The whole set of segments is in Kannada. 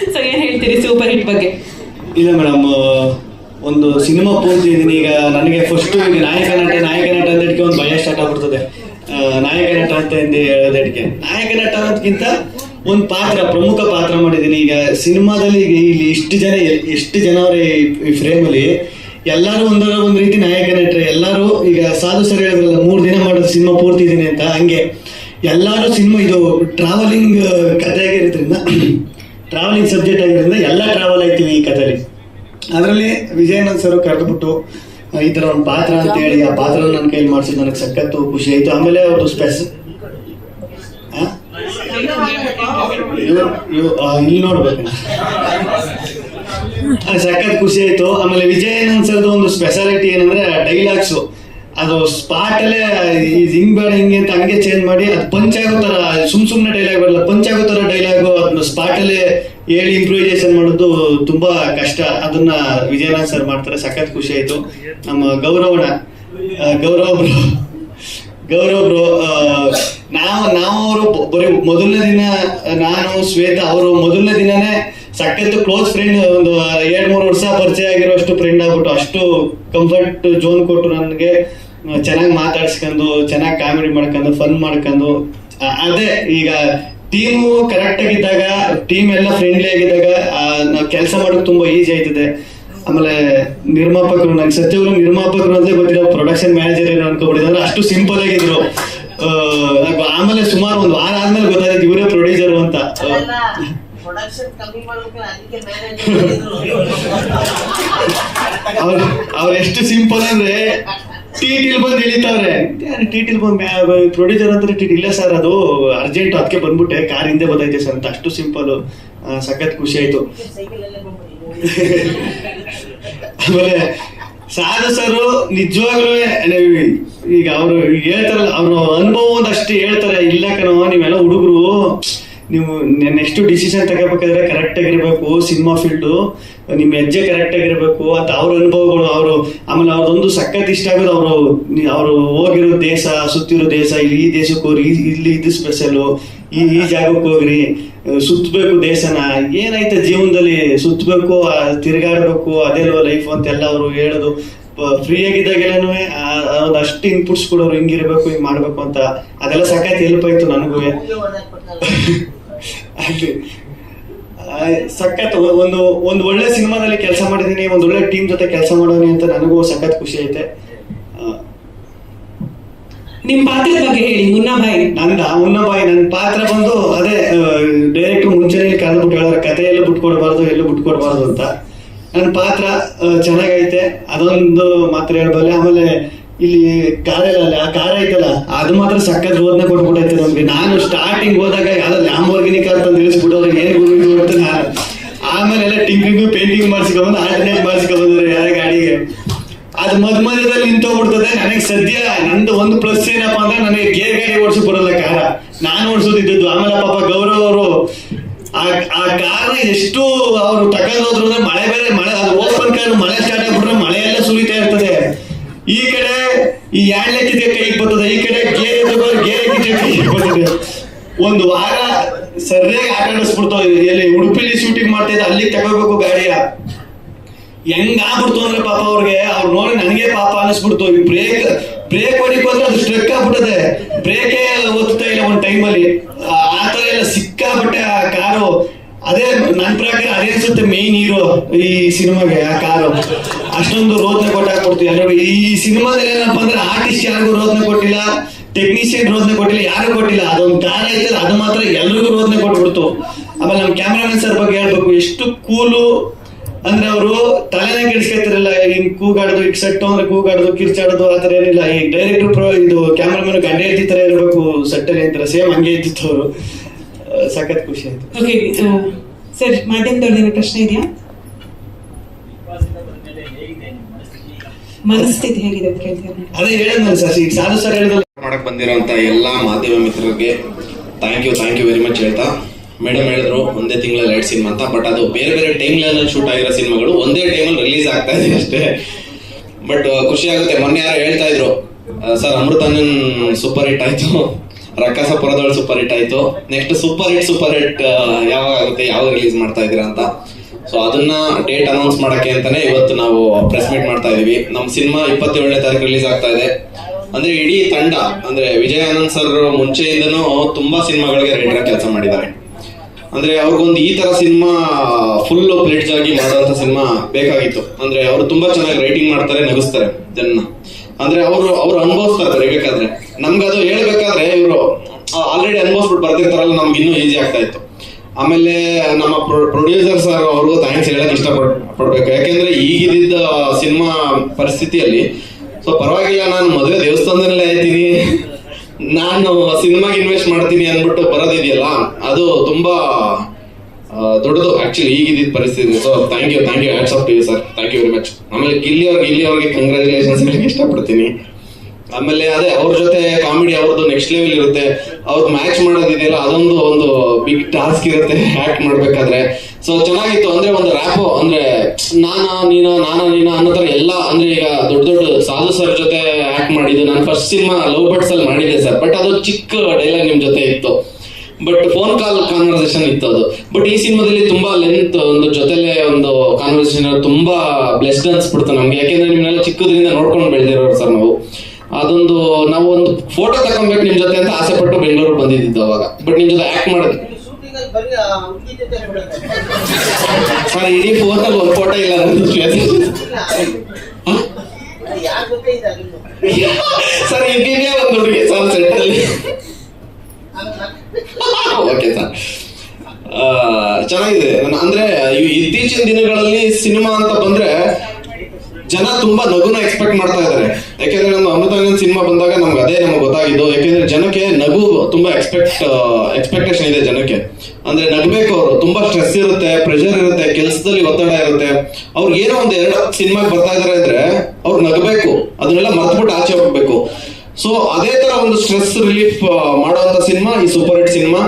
ಸೊ ಏನ್ ಹೇಳ್ತೀರಿ? ಸೂಪರ್ ಹಿಟ್ ಬಗ್ಗೆ. ಇಲ್ಲ ಮೇಡಮ್ ಒಂದು ಸಿನಿಮಾ ಪೂರ್ತಿ ಇದೀನಿ ಈಗ ನನಗೆ ಫಸ್ಟ್ ನಾಯಕ ನಟ ನಾಯಕ ನಟ ಅಂದಕ್ಕೆ ಒಂದು ಭಯ ಸ್ಟಾರ್ಟ್ ಆಗ್ಬಿಡ್ತದೆ. ನಾಯಕ ನಟ ಅಂತ ಹೇಳೋದಕ್ಕೆ ನಾಯಕ ನಟ ಅನ್ನೋದಕ್ಕಿಂತ ಒಂದು ಪಾತ್ರ, ಪ್ರಮುಖ ಪಾತ್ರ ಮಾಡಿದ್ದೀನಿ. ಈಗ ಸಿನಿಮಾದಲ್ಲಿ ಇಲ್ಲಿ ಇಷ್ಟು ಜನ, ಎಷ್ಟು ಜನ ಅವ್ರೆ ಈ ಫ್ರೇಮಲ್ಲಿ ಎಲ್ಲರೂ ಒಂದರ ಒಂದು ರೀತಿ ನಾಯಕ ನಟರೆ, ಎಲ್ಲರೂ ಈಗ ಸಾಧು ಸರಿ ಹೇಳಿದ್ರಲ್ಲ, ಮೂರು ದಿನ ಮಾಡೋದು ಸಿನಿಮಾ ಪೂರ್ತಿ ಇದೀನಿ ಅಂತ, ಹಂಗೆ. ಎಲ್ಲರೂ ಸಿನಿಮಾ ಇದು ಟ್ರಾವೆಲಿಂಗ್ ಕಥೆ ಆಗಿರೋದ್ರಿಂದ ಟ್ರಾವೆಲಿಂಗ್ ಸಬ್ಜೆಕ್ಟ್ ಆಗಿರೋದ್ರಿಂದ ಎಲ್ಲ ಟ್ರಾವೆಲ್ ಆಯ್ತೀವಿ ಈ ಕಥೆಲಿ. ಅದರಲ್ಲಿ ವಿಜಯನಂದ್ ಸರ್ ಕರೆದುಬಿಟ್ಟು ಈ ಥರ ಒಂದು ಪಾತ್ರ ಅಂತ ಹೇಳಿ, ಆ ಪಾತ್ರ ನನ್ನ ಕೈಲಿ ಮಾಡಿಸಿದ್ದು ನನಗೆ ಸಖತ್ತು ಖುಷಿ ಆಯಿತು. ಆಮೇಲೆ ಅವರು ಸ್ಪೆಸ್ ಇಲ್ಲಿ ನೋಡ್ಬೇಕು ಸಖತ್ ಖುಷಿ ಆಯ್ತು. ಆಮೇಲೆ ವಿಜಯನಂದ್ ಸರ್ದು ಒಂದು ಸ್ಪೆಷಾಲಿಟಿ ಏನಂದ್ರೆ ಡೈಲಾಗ್ಸು ಅದು ಸ್ಪಾಟ್ ಅಲ್ಲೇ ಇದು ಹಿಂಗ್ ಬೇಡ ಹಿಂಗೆ ಅಂತ ಹಂಗೆ ಚೇಂಜ್ ಮಾಡಿ ಅದು ಪಂಚ್ ಆಗೋ ತರ ಸುಮ್ ಸುಮ್ನೆ ಡೈಲಾಗ್ ಬರಲ್ಲ ಪಂಚ್ ಆಗೋ ತರ ಡೈಲಾಗ್ ಅದನ್ನ ಸ್ಪಾಟ್ ಅಲ್ಲೇ ಹೇಳಿ ಇಂಪ್ರೂವೈಸೇಷನ್ ಮಾಡೋದು ತುಂಬಾ ಕಷ್ಟ. ಅದನ್ನ ವಿಜಯನಾಥ್ ಸರ್ ಮಾಡ್ತಾರೆ, ಸಖತ್ ಖುಷಿ ಆಯ್ತು. ನಮ್ಮ ಗೌರವಣ ಗೌರವ ಬ್ರೋ, ಗೌರವ್ ಬ್ರೋ ನಾವು ನಾವು ಅವರು ಬರೀ ಮೊದಲನೇ ದಿನ ನಾನು, ಶ್ವೇತಾ ಅವರು ಮೊದಲನೇ ದಿನನೇ ಸಖತ್ತು ಕ್ಲೋಸ್ ಫ್ರೆಂಡ್ ಒಂದು ಎರಡ್ ಮೂರು ವರ್ಷ ಪರಿಚಯ ಆಗಿರೋಷ್ಟು ಫ್ರೆಂಡ್ ಆಗ್ಬಿಟ್ಟು ಅಷ್ಟು ಕಂಫರ್ಟ್ ಜೋನ್ ಕೊಟ್ಟು ನನಗೆ ಚೆನ್ನಾಗಿ ಮಾತಾಡ್ಸ್ಕೊಂಡು ಚೆನ್ನಾಗಿ ಕಾಮಿಡಿ ಮಾಡ್ಕೊಂಡು ಫನ್ ಮಾಡ್ಕೊಂಡು ಅದೇ ಈಗ ಟೀಮು ಕರೆಕ್ಟ್ ಆಗಿದ್ದಾಗ ಟೀಮ್ ಎಲ್ಲ ಫ್ರೆಂಡ್ಲಿ ಆಗಿದ್ದಾಗ ನಾವು ಕೆಲಸ ಮಾಡೋಕೆ ತುಂಬಾ ಈಸಿ ಆಯ್ತದೆ. ಆಮೇಲೆ ನಿರ್ಮಾಪಕರು ನಂಗೆ ಸತ್ಯವರು ನಿರ್ಮಾಪಕರು ಅಂತ ಗೊತ್ತಿಲ್ಲ ಪ್ರೊಡಕ್ಷನ್ ಮ್ಯಾನೇಜರ್ ಏನೋ ಅಂದ್ರೆ ಅಷ್ಟು ಸಿಂಪಲ್ ಆಗಿದ್ರು. ಆಮೇಲೆ ಸುಮಾರು ಒಂದು ವಾರ ಆದ್ಮೇಲೆ ಗೊತ್ತಾಯ್ತು ಇವರೇ ಪ್ರೊಡ್ಯೂಸರ್ ಅಂತ. ಅವ್ರ ಎಷ್ಟು ಸಿಂಪಲ್ ಅಂದ್ರೆ ಟಿಟಿಲ್ ಬಂದು ಇಳಿತಾವ್ರೆ ಟಿಟಿಲ್ ಬಂದ್ ಪ್ರೊಡ್ಯೂಸರ್ ಅಂದ್ರೆ ಟಿಟಿ ಇಲ್ಲ ಸರ್ ಅದು ಅರ್ಜೆಂಟ್ ಅದಕ್ಕೆ ಬಂದ್ಬಿಟ್ಟೆ. ಕಾರ್ ಹಿಂದೆ ಬಂದೈತೆ ಸರ್ ಅಂತ. ಅಷ್ಟು ಸಿಂಪಲ್ ಸಖತ್ ಖುಷಿ ಆಯ್ತು. ಆಮೇಲೆ ಸಾಧು ಸರ್ ನಿಜವಾಗ್ಲೂ ಈಗ ಅವರು ಹೇಳ್ತಾರಲ್ಲ, ಅವ್ರ ಅನುಭವ ಒಂದಷ್ಟು ಹೇಳ್ತಾರೆ, ಇಲ್ಲ ಕಣೋ ನೀವೆಲ್ಲ ಹುಡುಗರು. ನೀವು ನೆಕ್ಸ್ಟ್ ಡಿಸಿಷನ್ ತಗೋಬೇಕಾದ್ರೆ ಕರೆಕ್ಟ್ ಆಗಿರ್ಬೇಕು ಸಿನಿಮಾ ಫೀಲ್ಡು ನಿಮ್ಮ ಹೆಜ್ಜೆ ಕರೆಕ್ಟ್ ಆಗಿರ್ಬೇಕು ಅಂತ ಅವ್ರ ಅನುಭವಗಳು ಅವರು ಆಮೇಲೆ ಅವ್ರದೊಂದು ಸಖತ್ ಇಷ್ಟ ಆಗೋದು ಅವರು ಅವರು ಹೋಗಿರೋ ದೇಶ ಸುತ್ತಿರೋ ದೇಶ ಇಲ್ಲಿ ಈ ದೇಶಕ್ಕೆ ಹೋಗ್ರಿ ಇಲ್ಲಿ ಇದು ಸ್ಪೆಷಲು ಈ ಈ ಜಾಗಕ್ಕೆ ಹೋಗ್ರಿ ಸುತ್ತಬೇಕು ದೇಶನ ಏನಾಯ್ತು ಜೀವನದಲ್ಲಿ ಸುತ್ತಬೇಕು ತಿರುಗಾಡಬೇಕು ಅದೆಲ್ವ ಲೈಫ್ ಅಂತ ಎಲ್ಲ ಅವರು ಹೇಳೋದು. ಫ್ರೀ ಆಗಿದ್ದಾಗೆಲ್ಲನೂ ಅಷ್ಟು ಇನ್ಪುಟ್ಸ್ ಕೊಡೋರು ಹಿಂಗಿರ್ಬೇಕು ಹಿಂಗ್ ಮಾಡ್ಬೇಕು ಅಂತ ಅದೆಲ್ಲ ಸಖತ್ ಹೆಲ್ಪ್ ಆಯ್ತು ನನಗೂ. ಆಗ್ಲಿ ಸಖತ್ ಒಂದು ಒಂದು ಒಳ್ಳೆ ಸಿನಿಮಾದಲ್ಲಿ ಕೆಲಸ ಮಾಡಿದೀನಿ ಒಂದು ಒಳ್ಳೆ ಟೀಮ್ ಜೊತೆ ಕೆಲಸ ಮಾಡೋನಿ ಅಂತ ನನಗೂ ಸಖತ್ ಖುಷಿ ಐತೆ. ನಿಮ್ಮ ನಿಮ್ ಪಾತ್ರದ ಬಗ್ಗೆ ಹೇಳಿ ಮುನ್ನಾ ಭಾಯಿ ನಂದ? ಮುನ್ನಾಬಾಯಿ. ನನ್ನ ಪಾತ್ರ ಬಂದು ಅದೇ ಡೈರೆಕ್ಟ್ ಮುಂಚೆನೆ ಕರೆದ್ಬಿಟ್ಟು ಹೇಳೋರು ಕತೆ ಎಲ್ಲೂ ಬಿಟ್ಕೊಡ್ಬಾರ್ದು ಎಲ್ಲೂ ಬಿಟ್ಕೊಡ್ಬಾರ್ದು ಅಂತ. ನನ್ನ ಪಾತ್ರ ಚೆನ್ನಾಗೈತೆ. ಅದೊಂದು ಮಾತ್ರ ಹೇಳ್ಬಲ್ಲೆ. ಆಮೇಲೆ ಇಲ್ಲಿ ಕಾರಲ್ಲಿ ಆ ಕಾರ ಐತಲ್ಲ, ಅದು ಮಾತ್ರ ಸಕ್ಕತ್ ರೋದನೆ ಕೊಟ್ಬಿಟ್ಟೈತೆ ನಮ್ಗೆ. ನಾನು ಸ್ಟಾರ್ಟಿಂಗ್ ಹೋದಾಗ ಯಾವ್ದೋ ಲ್ಯಾಂಬೋರ್ಗಿನಿ ಕಾರ್ ತಂದು ಇಳಿಸ್ಬಿಟ್ಟು ಅವ್ರಿಗೆ ಏನು ಗುರು ಅಂತ ಆಮೇಲೆ ಎಲ್ಲ ಪೇಂಟಿಂಗ್ ಮಾಡಿಸ್ಕೊಂಬಂದು ಆಲ್ಟರ್ನೇಟ್ ಮಾಡಿಸ್ಕೊಂಡ್ರೆ ಯಾರ ಗಾಡಿಗೆ. ಅದು ಮದ್ ಮಧ್ಯದಲ್ಲಿ ನಿಂತೋಗ್ಬಿಡ್ತದೆ. ನನಗೆ ಸದ್ಯ ನಂದು ಒಂದು ಪ್ಲಸ್ ಏನಪ್ಪ ಅಂದ್ರೆ ನನಗೆ ಗೇರ್ ಗಾಡಿ ಓಡಿಸಿ ಬರಲ್ಲ ಕಾರ. ನಾನು ಓಡಿಸೋದಿದ್ದದ್ದು. ಆಮೇಲೆ ಪಾಪ ಗೌರವ್ ಅವರು ಆ ಆ ಕಾರ್ನ ಎಷ್ಟು ಅವರು ತಗೊಂಡೋದ್ರು ಅಂದ್ರೆ ಮಳೆ ಬೇರೆ, ಮಳೆ, ಅದು ಓಪನ್ ಕಾರ್ ಮಳೆ ಸ್ಟಾರ್ಟ್ ಆಗ್ಬಿಟ್ರೆ ಮಳೆ ಎಲ್ಲ ಸುರಿತಾ ಇರ್ತದೆ. ಈ ಕಡೆ ಈ ಯಾಳ್ಲಕ್ಕಿದೆ ಕೈಗೆ ಬರ್ತದೆ? ಈ ಕಡೆ ಗೇರೆ ಗೇರ್ ಒಂದು ವಾರ ಸರಿಯಾಗಿ ಆಟ ಆಡಿಸ್ಬಿಡ್ತಾವ ಎಲ್ಲಿ ಉಡುಪಿಲಿ ಶೂಟಿಂಗ್ ಮಾಡ್ತಾ ಇದ್ದ, ಅಲ್ಲಿಗೆ ತಗೋಬೇಕು ಗಾಡಿಯ. ಹೆಂಗ್ ಆಗ್ಬಿಡ್ತು ಅಂದ್ರೆ ಪಾಪ ಅವ್ರಿಗೆ? ಅವ್ರು ನೋಡಿ ನನಗೆ ಪಾಪ ಅನಿಸ್ಬಿಡ್ತು. ಈ ಬ್ರೇಕ್ ಬ್ರೇಕ್ ಹೊಡಿಕ್ ಅದು ಸ್ಟ್ರಕ್ ಆಗ್ಬಿಟ್ಟದೆ ಬ್ರೇಕೇ ಓದ್ತಾ ಇಲ್ಲ ಒಂದು ಟೈಮಲ್ಲಿ ಆ ತರ ಎಲ್ಲ ಸಿಕ್ಕಾಬಿಟ್ಟೆ ಆ ಕಾರು. ಅದೇ ನನ್ನ ಪ್ರಕಾರ ಅದೇ ಅನ್ಸುತ್ತೆ ಮೇನ್ ಹೀರೋ ಈ ಸಿನಿಮಾಗೆ, ಆ ಕಾರು. ಅಷ್ಟೊಂದು ರೋಜನೆ ಕೊಟ್ಟಾಗ ಕೊಡ್ತೀವಿ. ಅಂದ್ರೆ ಈ ಸಿನಿಮಾದಲ್ಲಿ ಏನಪ್ಪ ಅಂದ್ರೆ ಆರ್ಟಿಸ್ಟ್ ಯಾರಿಗೂ ರೋದನೆ ಕೊಟ್ಟಿಲ್ಲ ಟೆಕ್ನಿಷಿಯನ್ ರೋದನೆ ಕೊಟ್ಟಿಲ್ಲ ಯಾರು ಕೊಟ್ಟಿಲ್ಲ. ಅದೊಂದು ಕಾರ್ ಐತಲ್ಲ, ಅದು ಮಾತ್ರ ಎಲ್ರಿಗೂ ರೋದನೆ ಕೊಟ್ಬಿಡ್ತು. ಆಮೇಲೆ ನಮ್ಮ ಕ್ಯಾಮ್ರಾಮನ್ ಸರ್ ಬಗ್ಗೆ ಹೇಳ್ಬೇಕು, ಎಷ್ಟು ಕೂಲು ಅಂದ್ರೆ ಅವರು ತಲೆನೇ ಕೆಡಿಸ್ಕೊತಿರಲ್ಲ ಹಿಂಗ್ ಕೂಗಾಡೋದು, ಈಗ ಸೆಟ್ ಅಂದ್ರೆ ಕೂಗಾಡೋದು, ಕಿರ್ಚಾಡೋದು, ಆ ಥರ ಏನಿಲ್ಲ. ಈ ಡೈರೆಕ್ಟರ್ ಇದು ಕ್ಯಾಮ್ರಾಮನ್ ಗಂಡ ಹೇಳ್ತಿ ತರ ಇರಬೇಕು ಸೆಟ್ಟಲ್ಲಿ ಅಂತಾರೆ ಸೇಮ್ ಹಂಗೆ ಇದ್ದಿತ್ತು ಅವರು. ಸಖತ್ ಖುಷಿ ಆಯ್ತು. ಓಕೆ ಸರ್ ಮಾಧ್ಯಮದವ್ರದ್ದು ಪ್ರಶ್ನೆ ಇದೆಯಾ? ಮನಸ್ಥಿತಿ ಹೇಗಿದೆ ಅಂತ ಕೇಳ್ತಾರೆ ಅದೇ ಹೇಳಿದ್ನಲ್ಲ ಸರ್ ಈಗ ಸಾಧು ಸರ್ ಹೇಳಿದ್ರು. ಮಾಡಕ್ ಬಂದಿರೋ ಎಲ್ಲಾ ಮಾಧ್ಯಮ ಮಿತ್ರರಿಗೆ thank you thank you very much ಹೇಳ್ತಾ. ಮೇಡಮ್ ಹೇಳಿದ್ರು ಒಂದೇ ತಿಂಗಳಲ್ಲಿ ಲೈಟ್ ಸಿನಿಮಾ ಅಂತ ಬಟ್ ಅದು ಬೇರೆ ಬೇರೆ ಟೈಮ್ ಟೈಮ್ಗಳಲ್ಲಿ ಶೂಟ್ ಆಗಿರೋ ಸಿನಿಮಾಗಳು ಒಂದೇ ಟೈಮಲ್ಲಿ ರಿಲೀಸ್ ಆಗ್ತಾ ಇದೆ ಅಷ್ಟೇ. ಬಟ್ ಖುಷಿ ಆಗುತ್ತೆ. ಮೊನ್ನೆ ಯಾರು ಹೇಳ್ತಾ ಇದ್ರು ಸರ್ ಅಮೃತಾನನ್ ಸೂಪರ್ ಹಿಟ್ ಆಯ್ತು. ರಕ್ಕಸಪುರದೊಳಗೆ ಸೂಪರ್ ಹಿಟ್ ಆಯ್ತು. Next super hit super hit ಯಾವಾಗ ಆಗುತ್ತೆ ಯಾವಾಗ ರಿಲೀಸ್ ಮಾಡ್ತಾ ಇದ್ದೀರಾ ಅಂತ. ಸೊ ಅದನ್ನ ಡೇಟ್ ಅನೌನ್ಸ್ ಮಾಡಕ್ಕೆ ಅಂತಾನೆ ಇವತ್ತು ನಾವು ಪ್ರೆಸ್ ಮೀಟ್ ಮಾಡ್ತಾ ಇದೀವಿ. ನಮ್ಮ ಸಿನಿಮಾ ಇಪ್ಪತ್ತೇಳನೇ ತಾರೀಕು ರಿಲೀಸ್ ಆಗ್ತಾ ಇದೆ. ಅಂದ್ರೆ ಇಡೀ ತಂಡ, ಅಂದ್ರೆ ವಿಜಯ್ ಆನಂದ್ ಸರ್ ಮುಂಚೆಯಿಂದನೂ ತುಂಬಾ ಸಿನಿಮಾಗಳಿಗೆ ರೈಟರ್ ಕೆಲಸ ಮಾಡಿದ್ದಾರೆ. ಅಂದ್ರೆ ಅವ್ರಿಗೊಂದು ಈ ತರ ಸಿನಿಮಾ ಫುಲ್ ಪ್ಲೇಟ್ಸ್ ಆಗಿ ಮಾಡುವಂತ ಸಿನಿಮಾ ಬೇಕಾಗಿತ್ತು. ಅಂದ್ರೆ ಅವರು ತುಂಬಾ ಚೆನ್ನಾಗಿ ರೈಟಿಂಗ್ ಮಾಡ್ತಾರೆ, ನಗಿಸ್ತಾರೆ ಜನ ಅಂದ್ರೆ ಅವರು, ಅವ್ರು ಅನುಭವಿಸ್ತಾರೆ ಬರೀಬೇಕಾದ್ರೆ ನಮ್ಗೆ ಅದು ಹೇಳ್ಬೇಕಾದ್ರೆ ಇವರು ಆಲ್ರೆಡಿ ಅನುಭವಿಸ್ಬಿಟ್ಟು ಬರ್ತಿರ್ತಾರಲ್ಲ, ನಮ್ಗೆ ಇನ್ನೂ ಆಮೇಲೆ ನಮ್ಮ ಪ್ರೊಡ್ಯೂಸರ್ ಸರ್ ಅವ್ರಿಗೂ ಥ್ಯಾಂಕ್ಸ್ ಹೇಳಕ್ ಇಷ್ಟ ಪಡ್ಬೇಕು. ಯಾಕೆಂದ್ರೆ ಈಗಿದ್ದ ಸಿನಿಮಾ ಪರಿಸ್ಥಿತಿಯಲ್ಲಿ, ಸೊ ಪರವಾಗಿಲ್ಲ, ನಾನು ಮದುವೆ ದೇವಸ್ಥಾನದಲ್ಲೇ ಆಯ್ತೀನಿ ನಾನು ಸಿನಿಮಾಗೆ ಇನ್ವೆಸ್ಟ್ ಮಾಡ್ತೀನಿ ಅಂದ್ಬಿಟ್ಟು ಬರೋದಿದೆಯಲ್ಲ, ಅದು ತುಂಬಾ ದೊಡ್ಡದು ಆಕ್ಚುಲಿ ಈಗಿದ್ದ ಪರಿಸ್ಥಿತಿ. So thank you thank you hats off to sir thank you very much ಆಮೇಲೆ ಗಿಲ್ಲಿ ಅವ್ರಿಗೆ ಗಿಲ್ಲಿ ಅವ್ರಿಗೆ ಕಂಗ್ರ್ಯಾಚುಲೇಷನ್ಸ್ ಹೇಳಕ್ಕೆ ಇಷ್ಟಪಡ್ತೀನಿ. ಆಮೇಲೆ ಅದೇ ಅವ್ರ ಜೊತೆ ಕಾಮಿಡಿ ಅವ್ರದ್ದು ನೆಕ್ಸ್ಟ್ ಲೆವೆಲ್ ಇರುತ್ತೆ. ಅವ್ರ ಮ್ಯಾಚ್ ಮಾಡೋದಿದೆಯಲ್ಲ ಅದೊಂದು ಒಂದು ಬಿಗ್ ಟಾಸ್ಕ್ ಇರುತ್ತೆ ಆಕ್ಟ್ ಮಾಡ್ಬೇಕಾದ್ರೆ. ಸೊ ಚೆನ್ನಾಗಿತ್ತು. ಅಂದ್ರೆ ಒಂದು ರ್ಯಾಪ್ ಅಂದ್ರೆ ನಾನ, ನೀನ ನಾನ, ನೀನ ಅನ್ನೋ ತರ ಎಲ್ಲ, ಅಂದ್ರೆ ಈಗ ದೊಡ್ಡ ದೊಡ್ಡ ಸಾಧು ಸರ್ ಜೊತೆ ಆಕ್ಟ್ ಮಾಡಿದ್ದು ನಾನು ಫಸ್ಟ್ ಸಿನಿಮಾ ಲವ್ ಬರ್ಡ್ಸ್ ಅಲ್ಲಿ ಮಾಡಿದ್ದೆ ಸರ್. ಬಟ್ ಅದು ಚಿಕ್ಕ ಡೈಲಾಗ್ ನಿಮ್ ಜೊತೆ ಇತ್ತು. ಬಟ್ ಫೋನ್ ಕಾಲ್ ಕಾನ್ವರ್ಸೇಷನ್ ಇತ್ತು ಅದು. ಬಟ್ ಈ ಸಿನಿಮಾದಲ್ಲಿ ತುಂಬಾ ಲೆಂತ್ ಒಂದು ಜೊತೆಲೆ ಒಂದು ಕಾನ್ವರ್ಸೇಷನ್ ತುಂಬಾ ಬ್ಲೆಸ್ಡ್ ಅನ್ಸ್ಬಿಡ್ತು ನಮ್ಗೆ. ಯಾಕೆಂದ್ರೆ ನಿಮ್ನೆಲ್ಲ ಚಿಕ್ಕದ್ರಿಂದ ನೋಡ್ಕೊಂಡು ಬೆಳೆದಿರೋರು ಸರ್ ನಾವು. ಅದೊಂದು ನಾವೊಂದು ಒಂದು ಫೋಟೋ ತಗೊಬೇಕು ನಿಮ್ ಜೊತೆ ಅಂತ ಆಸೆ ಪಟ್ಟು ಬೆಂಗಳೂರು ಬಂದಿದ್ದು ಅವಾಗ. ಬಟ್ ನಿಮ್ ಜೊತೆ ಆಕ್ಟ್ ಮಾಡೋದು. ಸರ್ ಇಡೀ ಫೋಟೋ ಒಂದು ಫೋಟೋ ಇಲ್ಲ ಸರ್ ಇದ್ದೀನೇ ಒಂದು ಹುಡುಗಿ ಸರ್ ಸೆಟ್ ಅಲ್ಲಿ. ಓಕೆ ಸರ್ ಚೆನ್ನಾಗಿದೆ. ನಾನು- ಅಂದ್ರೆ ಇತ್ತೀಚಿನ ದಿನಗಳಲ್ಲಿ ಸಿನಿಮಾ ಅಂತ ಬಂದ್ರೆ ಜನ ತುಂಬಾ ನಗುನ ಎಕ್ಸ್ಪೆಕ್ಟ್ ಮಾಡ್ತಾ ಇದ್ದಾರೆ ಯಾಕೆಂದ್ರೆ ನಮ್ಮ ಅಮೃತಾಂಗನ್ ಸಿನಿಮಾ ಬಂದಾಗ ನಮ್ಗೆ ಅದೇ ನಮ್ಗೆ ಗೊತ್ತಾಗಿದ್ದು. ಯಾಕೆಂದ್ರೆ ಜನಕ್ಕೆ ನಗು ತುಂಬಾ ಎಕ್ಸ್ಪೆಕ್ಟ್ ಎಕ್ಸ್ಪೆಕ್ಟೇಷನ್ ಇದೆ ಜನಕ್ಕೆ. ಅಂದ್ರೆ ನಗಬೇಕು ಅವರು. ತುಂಬಾ ಸ್ಟ್ರೆಸ್ ಇರುತ್ತೆ ಪ್ರೆಷರ್ ಇರುತ್ತೆ, ಕೆಲಸದಲ್ಲಿ ಒತ್ತಡ ಇರುತ್ತೆ. ಅವ್ರಿಗೆ ಏನೋ ಒಂದು ಎರಡು ಸಿನಿಮಾಗೆ ಬರ್ತಾ ಇದಾರೆ ಅಂದ್ರೆ ಅವ್ರು ನಗಬೇಕು. ಅದನ್ನೆಲ್ಲ ಮರ್ತ್ಬಿಟ್ಟು ಆಚೆ ಹೋಗ್ಬೇಕು. ಸೊ ಅದೇ ತರ ಒಂದು ಸ್ಟ್ರೆಸ್ ರಿಲೀಫ್ ಮಾಡುವಂತ ಸಿನಿಮಾ, ಈ ಸೂಪರ್ ಹಿಟ್ ಸಿನಿಮಾ.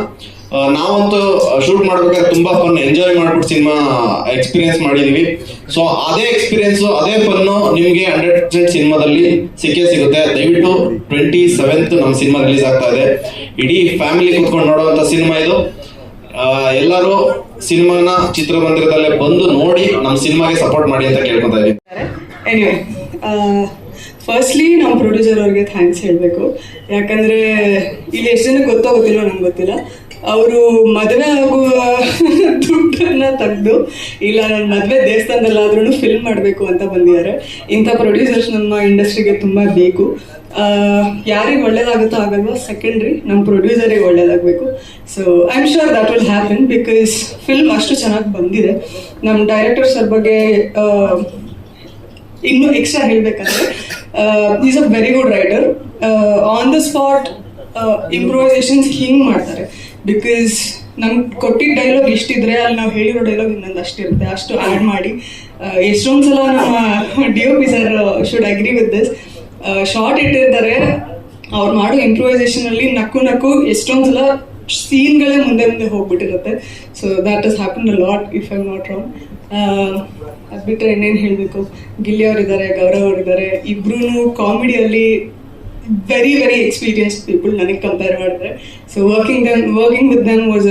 ನಾವಂತೂ ಶೂಟ್ ಮಾಡ್ಬೇಕಾದ್ರೆ ತುಂಬಾ ಫನ್ ಎಂಜಾಯ್ ಮಾಡ್ಬಿಟ್ಟು ಸಿನಿಮಾ ಎಕ್ಸ್ಪೀರಿಯನ್ಸ್ ಮಾಡಿದೀವಿ. ಸೊ ಅದೇ ಎಕ್ಸ್ಪೀರಿಯನ್ಸ್ ಅದೇ ಫನ್ನು ನಿಮ್ಗೆ ಹಂಡ್ರೆಡ್ ಪರ್ಸೆಂಟ್ ಸಿನಿಮಾದಲ್ಲಿ ಸಿಕ್ಕೇ ಸಿಗುತ್ತೆ. ದಯವಿಟ್ಟು ಟ್ವೆಂಟಿ ಸೆವೆಂತ್ ನಮ್ಮ ಸಿನಿಮಾ ರಿಲೀಸ್ ಆಗ್ತಾ ಇದೆ. ಇಡೀ ಫ್ಯಾಮಿಲಿ ಕುತ್ಕೊಂಡು ನೋಡುವಂತ ಸಿನಿಮಾ ಇದು. ಎಲ್ಲರೂ ಸಿನಿಮಾನ ಚಿತ್ರಮಂದಿರದಲ್ಲೇ ಬಂದು ನೋಡಿ ನಮ್ಮ ಸಿನಿಮಾಗೆ ಸಪೋರ್ಟ್ ಮಾಡಿ ಅಂತ ಕೇಳ್ಕೊತಾ ಇದೀವಿ. ಫಸ್ಟ್ಲಿ ನಮ್ಮ ಪ್ರೊಡ್ಯೂಸರ್ ಅವ್ರಿಗೆ ಥ್ಯಾಂಕ್ಸ್ ಹೇಳಬೇಕು. ಯಾಕಂದ್ರೆ ಇಲ್ಲಿ ಎಷ್ಟು ಜನಕ್ಕೆ ಗೊತ್ತೋ ಗೊತ್ತಿಲ್ಲ ಗೊತ್ತಿಲ್ಲ. ಅವರು ಮದುವೆ ಆಗುವ ದುಡ್ಡನ್ನ ತೆಗೆದು, ಇಲ್ಲ ನನ್ನ ಮದುವೆ ದೇವಸ್ಥಾನದಲ್ಲಾದ್ರೂ ಫಿಲ್ಮ್ ಮಾಡಬೇಕು ಅಂತ ಬಂದಿದ್ದಾರೆ. ಇಂಥ ಪ್ರೊಡ್ಯೂಸರ್ಸ್ ನಮ್ಮ ಇಂಡಸ್ಟ್ರಿಗೆ ತುಂಬ ಬೇಕು. ಯಾರಿಗೆ ಒಳ್ಳೇದಾಗುತ್ತೋ ಆಗಲ್ವೋ ಸೆಕೆಂಡ್ರಿ ನಮ್ಮ ಪ್ರೊಡ್ಯೂಸರಿಗೆ ಒಳ್ಳೇದಾಗಬೇಕು. So I am sure that will happen because film ಅಷ್ಟು ಚೆನ್ನಾಗಿ ಬಂದಿದೆ. ನಮ್ಮ ಡೈರೆಕ್ಟರ್ ಸರ್ ಬಗ್ಗೆ ಇನ್ನೂ ಎಕ್ಸ್ಟ್ರಾ ಹೇಳಬೇಕಂದ್ರೆ is a very good writer on the spot improvisations ಹಿಂಗ್ ಮಾಡ್ತಾರೆ. ಬಿಕಾಸ್ ನಮ್ಗೆ ಕೊಟ್ಟಿದ್ದ ಡೈಲಾಗ್ ಇಷ್ಟಿದ್ರೆ ಅಲ್ಲಿ ನಾವು ಹೇಳಿರೋ ಡೈಲಾಗ್ ಇನ್ನೊಂದು ಅಷ್ಟಿರುತ್ತೆ ಅಷ್ಟು ಆ್ಯಡ್ ಮಾಡಿ. ಎಷ್ಟೊಂದು ಸಲ ನಮ್ಮ D O P sir should agree with this short ಇಟ್ಟಿರ್ತಾರೆ. ಅವ್ರು ಮಾಡೋ ಇಂಪ್ರೊವೈಸೇಷನ್ ಅಲ್ಲಿ ನಕ್ಕು ನಕ್ಕು ಎಷ್ಟೊಂದು ಸಲ ಸೀನ್ಗಳೇ ಮುಂದೆ ಮುಂದೆ ಹೋಗ್ಬಿಟ್ಟಿರುತ್ತೆ. So that is happen a lot if I not wrong ಅದು ಬಿಟ್ಟರೆ ಇನ್ನೇನು ಹೇಳಬೇಕು? ಗಿಲ್ಲಿ ಅವರಿದ್ದಾರೆ, ಗೌರವ್ ಅವರಿದ್ದಾರೆ. ಇಬ್ರು ಕಾಮಿಡಿಯಲ್ಲಿ ವೆರಿ ವೆರಿ ಎಕ್ಸ್ಪೀರಿಯನ್ಸ್ ಪೀಪಲ್ ನನಗೆ ಕಂಪೇರ್ ಮಾಡಿದ್ರೆ. So working then working with then was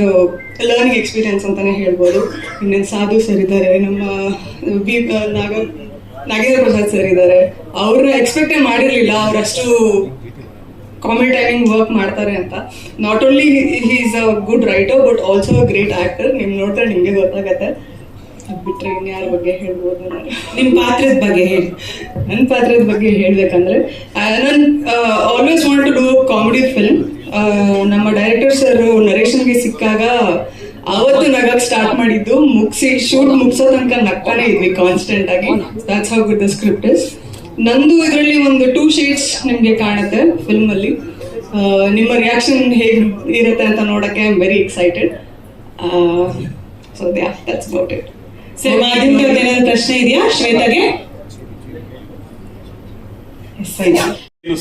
learning experience ಅಂತಲೇ ಹೇಳ್ಬೋದು. ಇನ್ನೇನು ಸಾಧು ಸರ್ ಇದ್ದಾರೆ, ನಮ್ಮ ಬಿ ನಾಗ, ನಾಗೇಂದ್ರ ಪ್ರಸಾದ್ ಸರ್ ಇದ್ದಾರೆ. ಅವ್ರನ್ನ ಎಕ್ಸ್ಪೆಕ್ಟೇ ಮಾಡಿರಲಿಲ್ಲ ಅವರಷ್ಟು ಕಾಮಿಡಿ ಟೈಮಿಂಗ್ ವರ್ಕ್ ಮಾಡ್ತಾರೆ ಅಂತ. Not only he is a good writer but also a great actor ನಿಮ್ಗೆ ನೋಡಿದ್ರೆ ನಿಮಗೆ ಗೊತ್ತಾಗತ್ತೆ. ಅದ್ ಬಿಟ್ರೆ ಇನ್ಯಾರ ಬಗ್ಗೆ ಹೇಳ್ಬೋದು ನಿಮ್ಮ ನಿಮ್ ಪಾತ್ರದ ಬಗ್ಗೆ ಹೇಳಿ. ನನ್ನ ಪಾತ್ರದ ಬಗ್ಗೆ ಹೇಳ್ಬೇಕಂದ್ರೆ ನಾನು always want to do comedy film ನಮ್ಮ ಡೈರೆಕ್ಟರ್ ಸರ್ ನರೇಶನ್ಗೆ ಸಿಕ್ಕಾಗ ಅವತ್ತು ನಗಕ್ ಸ್ಟಾರ್ಟ್ ಮಾಡಿದ್ದು ಮುಗಿಸಿ ಶೂಟ್ ಮುಗಿಸೋ ತನಕ ನಗ್ತಾನೆ ಇದ್ವಿ ಕಾನ್ಸ್ಟೆಂಟ್ ಆಗಿ. That's how good the script is ನಂದು ಇದರಲ್ಲಿ ಒಂದು ಟೂ ಶೇಡ್ಸ್ ನಿಮಗೆ ಕಾಣುತ್ತೆ ಫಿಲ್ಮ್ ಅಲ್ಲಿ ನಿಮ್ಮ ರಿಯಾಕ್ಷನ್ ಹೇಗೆ ಇರುತ್ತೆ ಅಂತ ನೋಡಕ್ಕೆ I am very excited so that's about it sir ಮಾಧ್ಯಮದವ್ರದ್ದು ಏನಾದ್ರು ಪ್ರಶ್ನೆ ಇದೆಯಾ ಶ್ವೇತಾಗೆ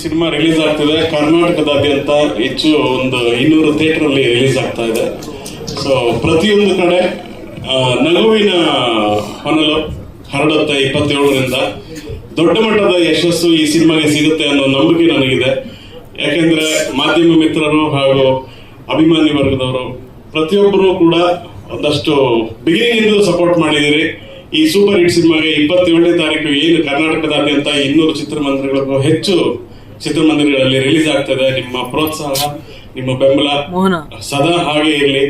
ಸಿನಿಮಾ ರಿಲೀಸ್ ಆಗ್ತಿದೆ. ಕರ್ನಾಟಕದಾದ್ಯಂತ ಹೆಚ್ಚು ಒಂದು ಇನ್ನೂರು ಥಿಯೇಟರ್ ಅಲ್ಲಿ ರಿಲೀಸ್ ಆಗ್ತಾ ಇದೆ. ಸೊ ಪ್ರತಿಯೊಂದು ಕಡೆ ನಗುವಿನ ಹೊನಲು ಹರಡುತ್ತೆ ಇಪ್ಪತ್ತೇಳರಿಂದ. ದೊಡ್ಡ ಮಟ್ಟದ ಯಶಸ್ಸು ಈ ಸಿನಿಮಾಗೆ ಸಿಗುತ್ತೆ ಅನ್ನೋ ನಂಬಿಕೆ ನನಗಿದೆ. ಯಾಕೆಂದ್ರೆ ಮಾಧ್ಯಮ ಮಿತ್ರರು ಹಾಗೂ ಅಭಿಮಾನಿ ವರ್ಗದವರು ಪ್ರತಿಯೊಬ್ಬರು ಕೂಡ ಒಂದಷ್ಟು ಬಿಗಿನಿಂಗ್ ಸಪೋರ್ಟ್ ಮಾಡಿದಿರಿ ಈ ಸೂಪರ್ ಹಿಟ್ ಸಿನಿಮಾಗೆ ಇಪ್ಪತ್ತೇಳನೇ ತಾರೀಕು ಏನು ಕರ್ನಾಟಕದಾದ್ಯಂತ ಇನ್ನೂರು ಚಿತ್ರಮಂದಿರಗಳಿಗೂ ಹೆಚ್ಚು ಚಿತ್ರಮಂದಿರಗಳಲ್ಲಿ ರಿಲೀಸ್ ಆಗ್ತದೆ. ನಿಮ್ಮ ಪ್ರೋತ್ಸಾಹ ನಿಮ್ಮ ಬೆಂಬಲ ಸದಾ ಹಾಗೆ ಇರಲಿ.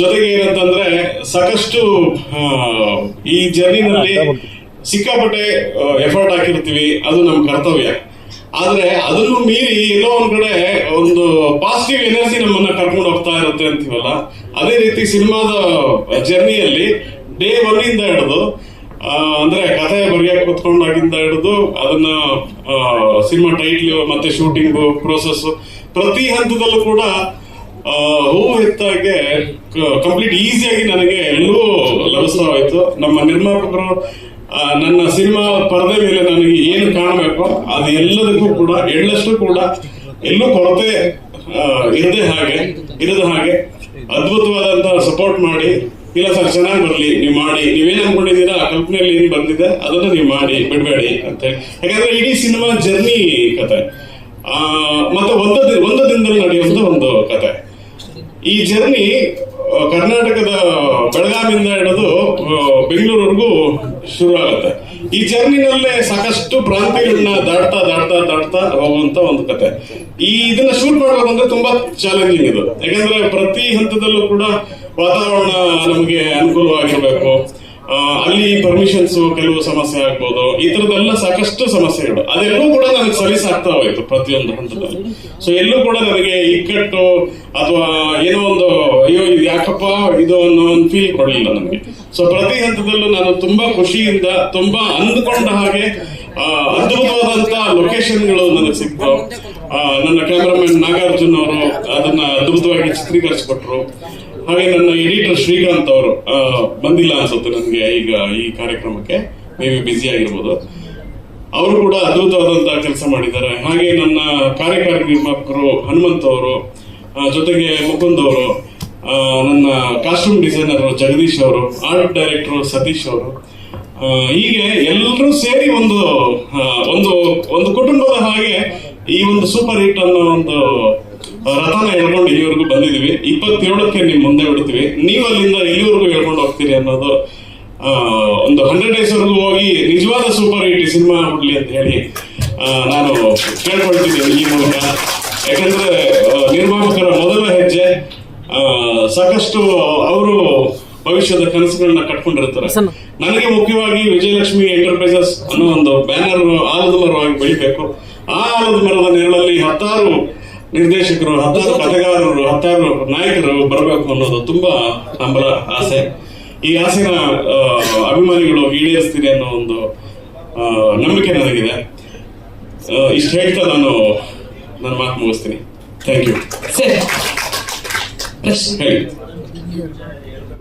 ಜೊತೆಗೆ ಏನಂತಂದ್ರೆ ಸಾಕಷ್ಟು ಈ ಜರ್ನಿನಲ್ಲಿ ಸಿಕ್ಕಾಪಟ್ಟೆ ಎಫರ್ಟ್ ಹಾಕಿರ್ತೀವಿ. ಅದು ನಮ್ಮ ಕರ್ತವ್ಯ. ಆದ್ರೆ ಅದನ್ನು ಮೀರಿ ಎಲ್ಲೋ ಒಂದ್ ಕಡೆ ಒಂದು ಪಾಸಿಟಿವ್ ಎನರ್ಜಿ ನಮ್ಮನ್ನ ಕರ್ಕೊಂಡು ಹೋಗ್ತಾ ಇರುತ್ತೆ ಅಂತೀವಲ್ಲ? ಅದೇ ರೀತಿ ಸಿನಿಮಾದ ಜರ್ನಿಯಲ್ಲಿ ಡೇ ಒನ್ ಇಂದ ಹಿಡಿದು ಅಂದ್ರೆ ಕಥೆ ಬರೆಯಕ್ಕೆ ಕುತ್ಕೊಂಡಾಗಿಂದ ಹಿಡಿದು ಅದನ್ನ ಸಿನಿಮಾ ಟೈಟ್ಲು ಮತ್ತೆ ಶೂಟಿಂಗು ಪ್ರೋಸೆಸ್ ಪ್ರತಿ ಹಂತದಲ್ಲೂ ಕೂಡ ಹೂವು ಹೆತ್ತಾಗೆ ಕಂಪ್ಲೀಟ್ ಈಸಿಯಾಗಿ ನನಗೆ ಎಲ್ಲೂ ಲಭಿಸ್ತಾ ನಮ್ಮ ನಿರ್ಮಾಪಕರು ನನ್ನ ಸಿನಿಮಾ ಪರದೆ ಮೇಲೆ ನನಗೆ ಏನು ಕಾಣಬೇಕು ಅದು ಎಲ್ಲದಕ್ಕೂ ಕೂಡ ಎಳ್ಳಷ್ಟು ಕೂಡ ಎಲ್ಲೂ ಕೊರತೆ ಇರದೇ ಹಾಗೆ, ಇರದ ಹಾಗೆ ಅದ್ಭುತವಾದಂತಹ ಸಪೋರ್ಟ್ ಮಾಡಿ, ಇಲ್ಲ ಸರ್, ಚೆನ್ನಾಗಿ ಬರಲಿ, ನೀವು ಮಾಡಿ, ನೀವೇನ್ ಅನ್ಕೊಂಡಿದ್ದೀರಾ, ಆ ಕಲ್ಪನೆಯಲ್ಲಿ ಏನು ಬಂದಿದೆ, ಅದನ್ನ ನೀವು ಮಾಡಿ, ಬಿಡಬೇಡಿ ಅಂತ ಯಾಕಂದ್ರೆ ಇಡೀ ಸಿನಿಮಾ ಜರ್ನಿ ಕತೆ. ಮತ್ತೆ ಒಂದು ದಿನದಲ್ಲಿ ನಡೆಯುವಂತ ಒಂದು ಕತೆ. ಈ ಜರ್ನಿ ಕರ್ನಾಟಕದ ಬೆಳಗಾವಿಯಿಂದ ಹಿಡಿದು ಬೆಂಗಳೂರವರೆಗೂ ಶುರು ಆಗುತ್ತೆ ಈ ಜರ್ನಿನಲ್ಲೇ ಸಾಕಷ್ಟು ಪ್ರಾಂತ್ಯಗಳನ್ನ ದಾಟ್ತಾ ದಾಟ್ತಾ ದಾಟ್ತಾ ಹೋಗುವಂತ ಒಂದು ಕತೆ. ಈ ಇದನ್ನ ಶೂಟ್ ಮಾಡಬೇಕಂದ್ರೆ ತುಂಬಾ ಚಾಲೆಂಜಿಂಗ್ ಇದು. ಯಾಕಂದ್ರೆ ಪ್ರತಿ ಹಂತದಲ್ಲೂ ಕೂಡ ವಾತಾವರಣ ನಮಗೆ ಅನುಕೂಲವಾಗಿರ್ಬೇಕು. ಅಲ್ಲಿ ಪರ್ಮಿಷನ್ಸ್ ಕೆಲವು ಸಮಸ್ಯೆ ಆಗ್ಬೋದು. ಈ ತರದೆಲ್ಲ ಸಾಕಷ್ಟು ಸಮಸ್ಯೆಗಳು. ಅದೆಲ್ಲೂ ಕೂಡ ನನಗೆ ಸಲೀಸಾಗ್ತಾ ಹೋಯ್ತು ಪ್ರತಿಯೊಂದು ಹಂತದಲ್ಲಿ. ಸೊ ಎಲ್ಲೂ ಕೂಡ ನನಗೆ ಇಕ್ಕಟ್ಟು ಅಥವಾ ಏನೋ ಒಂದು, ಅಯ್ಯೋ, ಇದು ಯಾಕಪ್ಪ ಇದು ಅನ್ನೋ ಒಂದು ಫೀಲ್ ಕೊಡಲಿಲ್ಲ ನನಗೆ. ಸೊ ಪ್ರತಿ ಹಂತದಲ್ಲೂ ನಾನು ತುಂಬಾ ಖುಷಿಯಿಂದ, ತುಂಬಾ ಅಂದುಕೊಂಡ ಹಾಗೆ ಅದ್ಭುತವಾದಂತ ಲೊಕೇಶನ್ಗಳು ನನಗೆ ಸಿಕ್ತು. ನನ್ನ ಕ್ಯಾಮರಾಮನ್ ನಾಗಾರ್ಜುನ್ ಅವರು ಅದನ್ನ ಅದ್ಭುತವಾಗಿ ಚಿತ್ರೀಕರಿಸಿಕೊಟ್ರು. ಹಾಗೆ ನನ್ನ ಎಡಿಟರ್ ಶ್ರೀಕಾಂತ್ ಅವರು ಬಂದಿಲ್ಲ ಅನ್ಸುತ್ತೆ ನನಗೆ ಈಗ ಈ ಕಾರ್ಯಕ್ರಮಕ್ಕೆ. ಮೇ ಬಿ ಬ್ಯುಸಿ ಆಗಿರ್ಬೋದು. ಅವರು ಕೂಡ ಅದ್ಭುತವಾದಂತಹ ಕೆಲಸ ಮಾಡಿದ್ದಾರೆ. ಹಾಗೆ ನನ್ನ ಕಾರ್ಯಕಾರಿ ನಿರ್ಮಾಪಕರು ಹನುಮಂತ್ ಅವರು ಜೊತೆಗೆ ಮುಕುಂದ್ ಅವರು ನನ್ನ ಕಾಸ್ಟ್ಯೂಮ್ ಡಿಸೈನರ್ ಜಗದೀಶ್ ಅವರು ಆರ್ಟ್ ಡೈರೆಕ್ಟರ್ ಸತೀಶ್ ಅವರು. ಹೀಗೆ ಎಲ್ಲರೂ ಸೇರಿ ಒಂದು ಒಂದು ಒಂದು ಕುಟುಂಬದ ಹಾಗೆ ಈ ಒಂದು ಸೂಪರ್ ಹಿಟ್ ಅನ್ನೋ ಒಂದು ರಥನ ಹೇಳ್ಕೊಂಡು ಇಲ್ಲಿವರೆಗೂ ಬಂದಿದೀವಿ ಇಪ್ಪತ್ತೇಳಕ್ಕೆ ನೀವು ಮುಂದೆ ಬಿಡ್ತೀವಿ. ನೀವು ಅಲ್ಲಿಂದ ಇಲ್ಲಿವರೆಗೂ ಹೇಳ್ಕೊಂಡು ಹೋಗ್ತೀರಿ ಅನ್ನೋದು ಒಂದು ಹಂಡ್ರೆಡ್ ಡೇಸ್ ವರೆಗೂ ಹೋಗಿ ನಿಜವಾದ ಸೂಪರ್ ಹಿಟ್ ಸಿನಿಮಾ ಹುಡ್ಲಿ ಅಂತ ಹೇಳಿ ನಾನು ಕೇಳ್ಕೊಳ್ತಿದ್ದೇನೆ ಈ ಮೂಲಕ. ಯಾಕಂದ್ರೆ ನಿರ್ಮಾಪಕರ ಮೊದಲ ಹೆಜ್ಜೆ ಸಾಕಷ್ಟು ಅವರು ಭವಿಷ್ಯದ ಕನಸುಗಳನ್ನ ಕಟ್ಕೊಂಡಿರ್ತಾರೆ. ನನಗೆ ಮುಖ್ಯವಾಗಿ ವಿಜಯಲಕ್ಷ್ಮಿ ಎಂಟರ್ಪ್ರೈಸಸ್ ಅನ್ನೋ ಒಂದು ಬ್ಯಾನರ್ ಆಲದ ಮರವಾಗಿ ಬೆಳಿಬೇಕು. ಆ ಆಲದ ಮರದ ನೆರಳಲ್ಲಿ ಹತ್ತಾರು ನಿರ್ದೇಶಕರು ಹತ್ತಾರು ಕಥೆಗಾರರು ಹತ್ತಾರು ನಾಯಕರು ಬರಬೇಕು ಅನ್ನೋದು ತುಂಬಾ ನಂಬಲ ಆಸೆ. ಈ ಆಸೆನ ಅಭಿಮಾನಿಗಳು ಈಡೇರಿಸ್ತೀರಿ ಅನ್ನೋ ಒಂದು ನಂಬಿಕೆ ನನಗಿದೆ. ಇಷ್ಟು ಹೇಳ್ತಾ ನಾನು ನನ್ನ ಮಾತು ಮುಗಿಸ್ತೀನಿ. ಥ್ಯಾಂಕ್ ಯು ಹೇಳಿ.